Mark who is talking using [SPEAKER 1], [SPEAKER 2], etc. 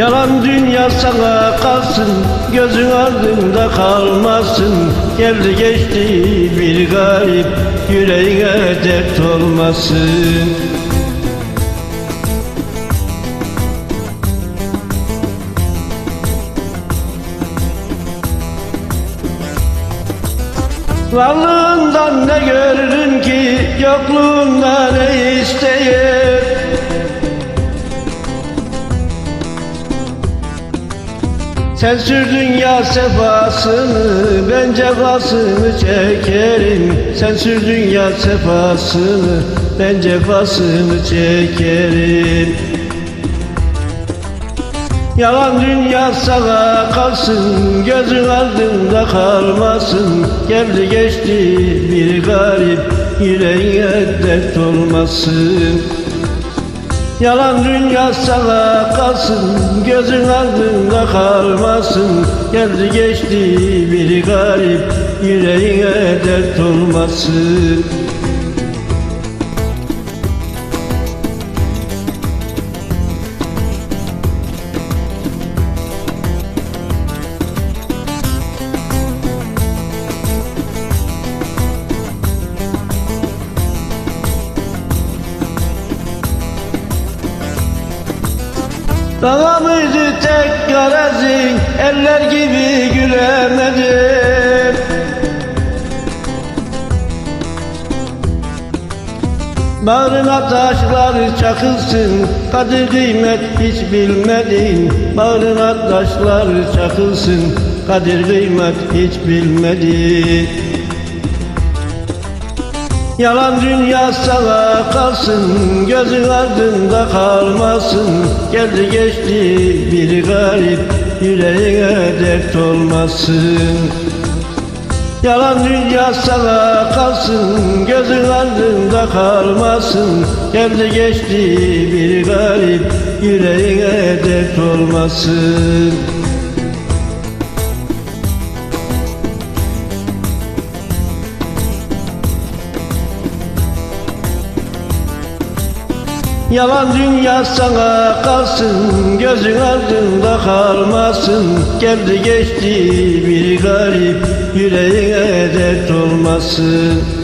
[SPEAKER 1] Yalan dünya sana kalsın Gözün ardında kalmasın. Geldi geçti bir garip Yüreğine dert olmasın. Varlığından ne görürün ki Yokluğunda ne isteyir Sen sürdün ya sefasını Ben cefasını çekerim. Sen sürdün ya sefasını Ben cefasını çekerim. Yalan dünya sana kalsın Gözün ardında kalmasın. Geldi geçti bir garip Yüreğine dert olmasın Yalan dünya sana kalsın Gözün ardında kalmasın. Geldi geçti bir garip Yüreğine dert olmasın Mıydı tek garezin Eller gibi gülemedim Bağrına taşlar çakılsın Kadir kıymet hiç bilmedin. Bağrına taşlar çakılsın Kadir kıymet hiç bilmedin Yalan dünya sana kalsın Gözün ardında kalmasın. Geldi geçti bir garip Yüreğine dert olmasın. Yalan dünya sana kalsın Gözün ardında kalmasın. Geldi geçti bir garip Yüreğine dert olmasın Yalan dünya sana kalsın Gözün ardında kalmasın. Geldi geçti bir garip Yüreğine dert olmasın